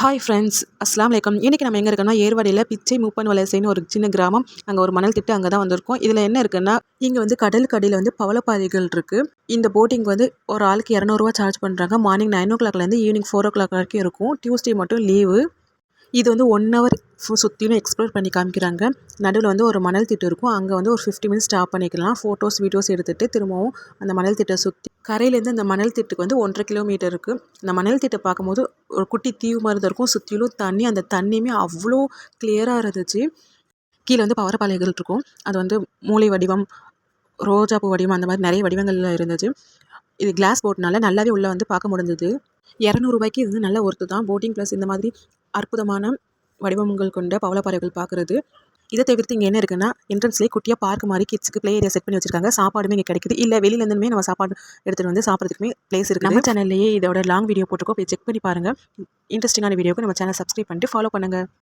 Hi friends அஸ்லாம் வலைக்கம் இன்றைக்கி நம்ம எங்கே இருக்கோம்னா ஏர்வாடியில் பிச்சை மூப்பன் வலசைன்னு ஒரு சின்ன கிராமம். அங்கே ஒரு மணல் திட்டு அங்கே தான் வந்திருக்கோம். இதில் என்ன இருக்குன்னா இங்கே வந்து கடலுக்கு அடியில் வந்து பவளப்பாதைகள் இருக்குது இந்த போட்டிங் வந்து ஒரு ஆளுக்கு இரநூறுவா சார்ஜ் பண்ணுறாங்க மார்னிங் நைன் ஓ கிளாக்லேருந்து ஈவினிங் ஃபோர் ஓ கிளாக் வரைக்கும் இருக்கும். டியூஸ்டே மட்டும் லீவு இது வந்து ஒன் ஹவர் சுற்றிலும் எக்ஸ்ப்ளோர் பண்ணி காமிக்கிறாங்க. நடுவில் வந்து ஒரு மணல் திட்டு இருக்கும். அங்கே வந்து ஒரு ஃபிஃப்டி மினிட்ஸ் ஸ்டாப் பண்ணிக்கலாம். ஃபோட்டோஸ் வீடியோஸ் எடுத்துகிட்டு திரும்பவும் அந்த மணல் திட்டை சுற்றி கரையிலேருந்து அந்த மணல் திட்டுக்கு வந்து ஒன்றரை கிலோமீட்டர் இருக்குது அந்த மணல் திட்டை பார்க்கும்போது ஒரு குட்டி தீவு மாதிரி தான் இருக்கும். சுற்றிலும் தண்ணி அந்த தண்ணியுமே அவ்வளோ கிளியராக இருந்துச்சு. கீழே வந்து பவரப்பாளையங்கள் இருக்கும். அது வந்து மூளை வடிவம் ரோஜாப்பூ வடிவம் அந்த மாதிரி நிறைய வடிவங்கள்லாம் இருந்துச்சு. இது கிளாஸ் போட்னால நல்லாவே உள்ளே வந்து பார்க்க முடிஞ்சது. இரநூறுபாய்க்கு இது வந்து நல்ல ஒர்த்து தான். போட்டிங் ப்ளஸ் இந்த மாதிரி அற்புதமான வடிவங்கள் கொண்ட பவளப்பாறைகள் பார்க்குறது. இதை தவிர்த்து இங்கே என்ன இருக்குன்னா என்ட்ரன்ஸ்லேயே குட்டியாக பார்க் மாதிரி கிட்ஸுக்கு ப்ளே ஏரியா செட் பண்ணி வச்சிருக்காங்க. சாப்பாடுமே இங்கே கிடைக்குது. இல்லை வெளியிலேருந்துமே நம்ம சாப்பாடு எடுத்துகிட்டு வந்து சாப்பிட்றதுக்குமே பிளேஸ் இருக்குது. நம்ம சேனல்லையே இதோட லாங் வீடியோ போட்டிருக்கோம். போய் செக் பண்ணி பாருங்கள் இன்ட்ரெஸ்டிங்கான வீடியோக்கு நம்ம சேனல் சப்ஸ்கிரைப் பண்ணிட்டு ஃபாலோ பண்ணுங்கள்